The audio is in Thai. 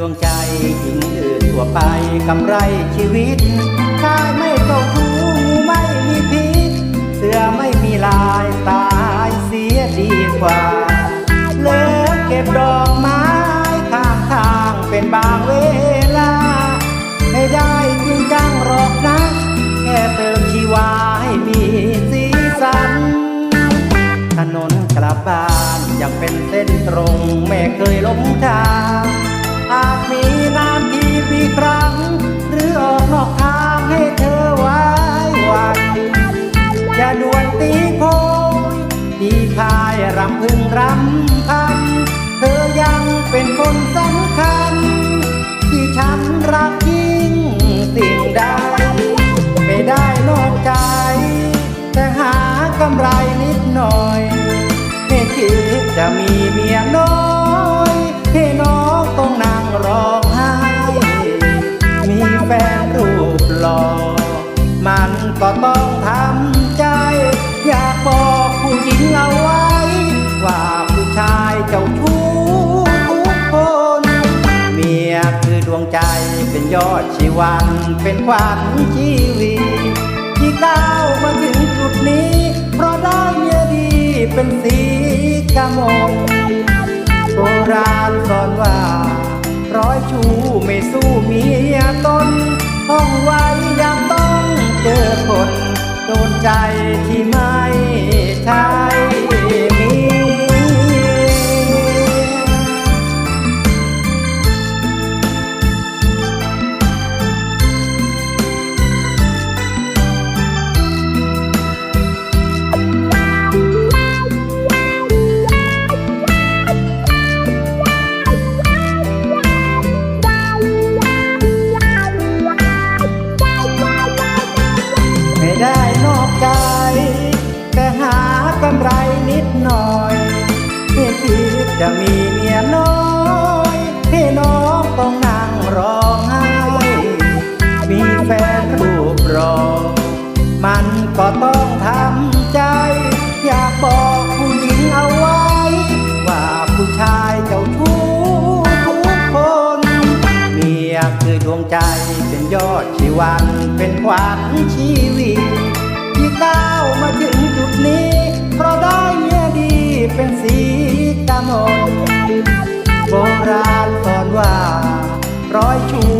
ดวงใจหิ้งอืดตัวไปกำไรชีวิตชายไม่เจ้าชู้งูไม่มีพิษเสื้อไม่มีลายตายเสียดีกว่า เลิกเก็บดอกไม้ข้างทางเป็นบางเวลา ไม่ได้จริงจังหรอกนะ แค่เติมชีวาให้มีสีสัน ถนนกลับบ้านยังเป็นเส้นตรง ไม่เคยหลงทางีครั้ง หรือออกนอกทางให้เธอไว้วันอย่าด่วนตีโพยตีพายรำพึงรำพัน เธอยังเป็นคนส ก็ต้องทำใจ อยากบอกผู้หญิงเอาไว้ ว่าผู้ชายเจ้าชู้ทุกคน เมียคือดวงใจเป็นยอดชีวัน เป็นขวัญชีวีที่ก้าวมาถึงจุดนี้ เพราะได้เมียดีเป็นสีกมลโบราณสอนว่า ร้อยชู้ไม่สู้เมีย จะมีเมียน้อยให้น้องต้องนั่งร้องไห้ มีแฟนรูปรอ มันก็ต้องทำใจ อยากบอกผู้หญิงเอาไว้ ว่าผู้ชายเจ้าชู้ทุกคน เมียคือดวงใจเป็นยอดชีวันเป็นขวัญชีวิต ร้อยชู